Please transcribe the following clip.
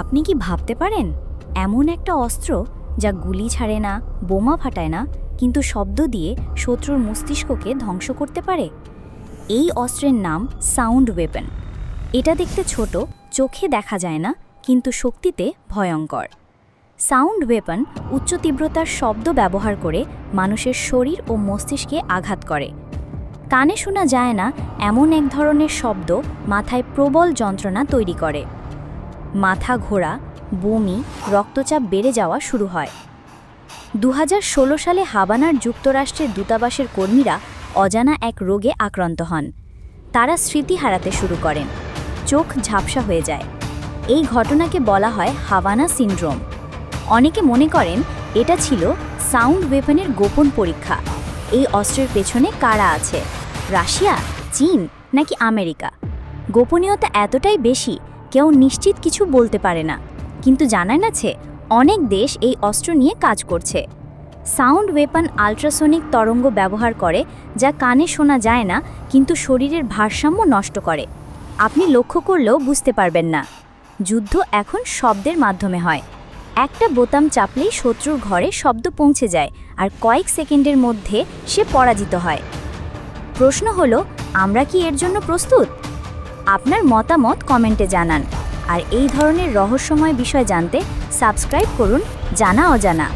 আপনি কি ভাবতে পারেন? এমন একটা অস্ত্র যা গুলি ছাড়ে না, বোমা ফাটায় না, কিন্তু শব্দ দিয়ে শত্রুর মস্তিষ্ককে ধ্বংস করতে পারে? এই অস্ত্রের নাম সাউন্ড ওয়েপন। এটা দেখতে ছোট, চোখে দেখা যায় না, কিন্তু শক্তিতে ভয়ঙ্কর। সাউন্ড ওয়েপন উচ্চ তীব্রতার শব্দ ব্যবহার করে মানুষের শরীর ও মস্তিষ্কে আঘাত করে। কানে শোনা যায় না, এমন এক ধরনের শব্দ মাথায় প্রবল যন্ত্রণা তৈরি করে। মাথা ঘোরা, বমি, রক্তচাপ বেড়ে যাওয়া শুরু হয়। দু হাজার ষোলো সালে হাবানার যুক্তরাষ্ট্রের দূতাবাসের কর্মীরা অজানা এক রোগে আক্রান্ত হন। তারা স্মৃতি হারাতে শুরু করেন। চোখ ঝাপসা হয়ে যায়। এই ঘটনাকে বলা হয় হাভানা সিন্ড্রোম। অনেকে মনে করেন এটা ছিল সাউন্ড ওয়েপনের গোপন পরীক্ষা। এই অস্ত্রের পেছনে কারা আছে? রাশিয়া, চীন নাকি আমেরিকা? গোপনীয়তা এতটাই বেশি কেউ নিশ্চিত কিছু বলতে পারে না। কিন্তু জানান আছে অনেক দেশ এই অস্ত্র নিয়ে কাজ করছে। সাউন্ড ওয়েপন আল্ট্রাসোনিক তরঙ্গ ব্যবহার করে, যা কানে শোনা যায় না, কিন্তু শরীরের ভারসাম্য নষ্ট করে। আপনি লক্ষ্য করলেও বুঝতে পারবেন না। যুদ্ধ এখন শব্দের মাধ্যমে হয়। একটা বোতাম চাপলেই শত্রুর ঘরে শব্দ পৌঁছে যায়, আর কয়েক সেকেন্ডের মধ্যে সে পরাজিত হয়। প্রশ্ন হলো, আমরা কি এর জন্য প্রস্তুত? আপনার মতামত কমেন্টে জানান। আর এই ধরনের রহস্যময় বিষয় জানতে সাবস্ক্রাইব করুন জানা অজানা।